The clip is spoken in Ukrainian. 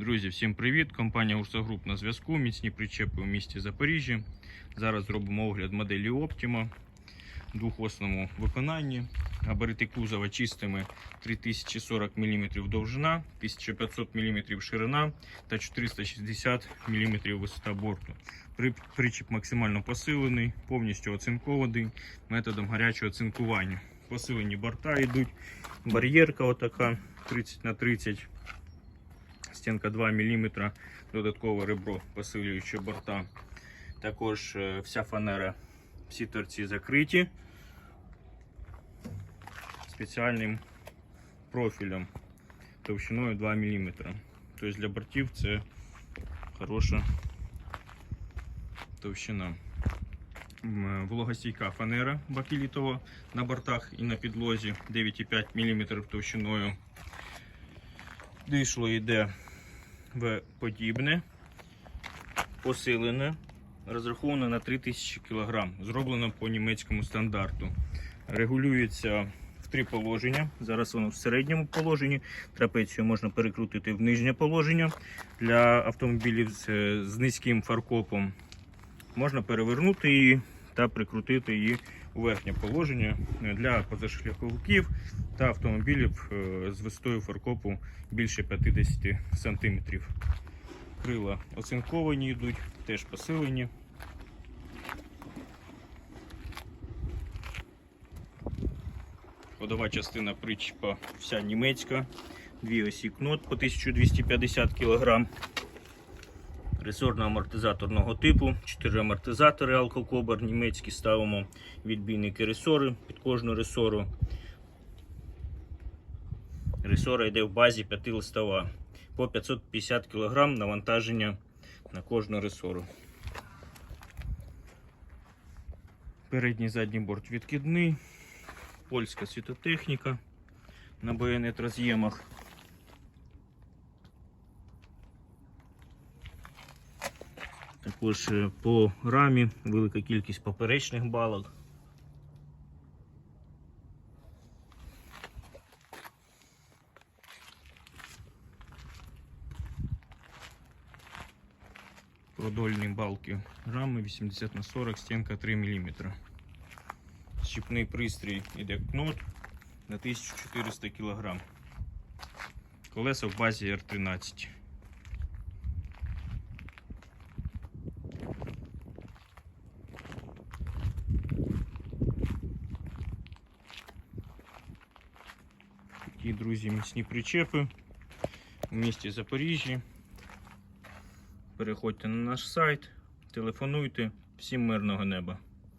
Друзі, всім привіт! Компанія Урса Груп на зв'язку. Міцні причепи у місті Запоріжжя. Зараз зробимо огляд моделі Optima в двохосному виконанні. Габарити кузова чистими 3040 мм довжина, 1500 мм ширина та 460 мм висота борту. При- Причіп максимально посилений, повністю оцинкований методом гарячого цинкування. Посилені борта йдуть, бар'єрка отака 30 на 30 стінка 2 мм, додаткове ребро посилююче борта. Також е, вся фанера, всі торці закриті спеціальним профілем товщиною 2 мм. Тобто для бортів це хороша товщина. Е, Вологостійка фанера бакелітова на бортах і на підлозі 9,5 мм товщиною. Дишло йде в подібне, посилене, розраховане на 3000 кг, зроблено по німецькому стандарту. Регулюється в три положення. Зараз воно в середньому положенні. Трапецію можна перекрутити в нижнє положення. Для автомобілів з, з низьким фаркопом можна перевернути її та прикрутити її у верхнє положення для позашляховиків та автомобілів е, з висотою фаркопу більше 50 см. Крила оцинковані йдуть, теж посилені. Ходова частина причіпа вся німецька. Дві осі кнот по 1250 кг. Ресорно-амортизаторного типу. Чотири амортизатори алкокобар німецькі ставимо відбійники ресори під кожну ресору. Ресора йде в базі 5 листова. По 550 кг навантаження на кожну ресору. Передній задній борт відкидний. Польська світотехніка на байонет роз'ємах. Також е, по рамі велика кількість поперечних балок. Продольні балки рами 80 на 40, стінка 3 мм. Щіпний пристрій іде кнот на 1400 кг. Колеса в базі R13. Такі, друзі, міцні причепи у місті Запоріжжі. Переходьте на наш сайт, телефонуйте. Всім мирного неба.